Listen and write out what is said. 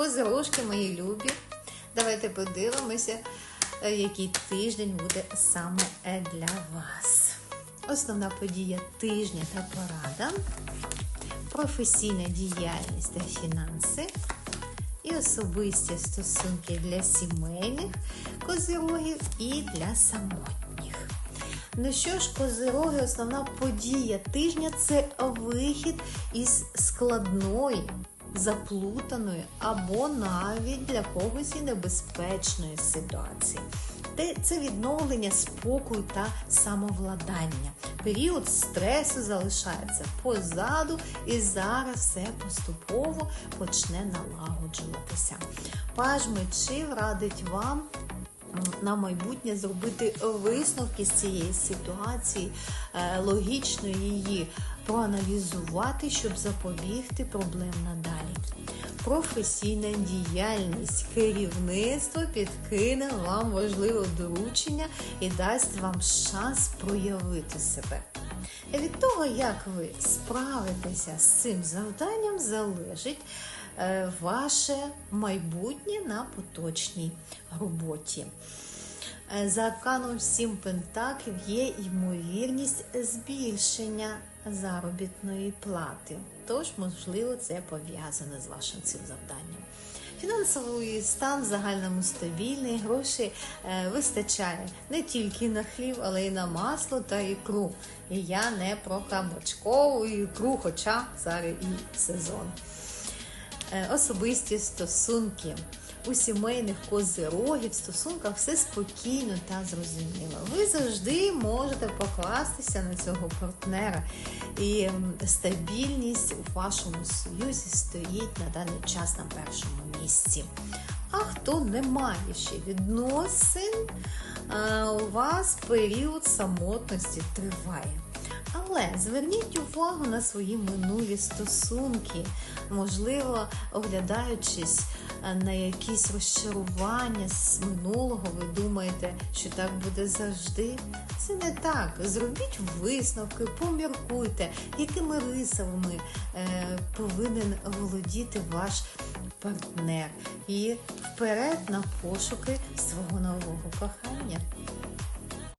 Козирожки мої любі. Давайте подивимося, е, який тиждень буде саме е, для вас. Основна подія тижня та порада, професійна діяльність та фінанси і особисті стосунки для сімейних козирогів і для самотніх. Ну що ж, козироги, основна подія тижня це вихід із складної, заплутаної або навіть для когось і небезпечної ситуації. Це відновлення спокою та самовладання. Період стресу залишається позаду, і зараз все поступово почне налагоджуватися. Паж мечів радить вам на майбутнє зробити висновки з цієї ситуації, е, логічно її проаналізувати, щоб запобігти проблем надалі. Професійна діяльність керівництво підкине вам важливе доручення і дасть вам шанс проявити себе. Від того, як ви справитеся з цим завданням, залежить е, ваше майбутнє на поточній роботі. Е, За арканом 7 пентаклів є ймовірність збільшення заробітної плати. Тож, можливо, це пов'язане з вашим цим завданням. Фінансовий стан в загальному стабільний, грошей е, вистачає не тільки на хліб, але й на масло та ікру. І я не про кабачкову ікру, хоча зараз і сезон. Е, особисті стосунки. У сімейних козирогів стосунках все спокійно та зрозуміло. Ви завжди можете покластися на цього партнера, і стабільність у вашому союзі стоїть на даний час на першому місці. А хто не має ще відносин, у вас період самотності триває. Але зверніть увагу на свої минулі стосунки, можливо, оглядаючись е, на якісь розчарування з минулого, ви думаєте, що так буде завжди. Це не так. Зробіть висновки, поміркуйте, якими рисами е, повинен володіти ваш партнер. І вперед на пошуки свого нового кохання.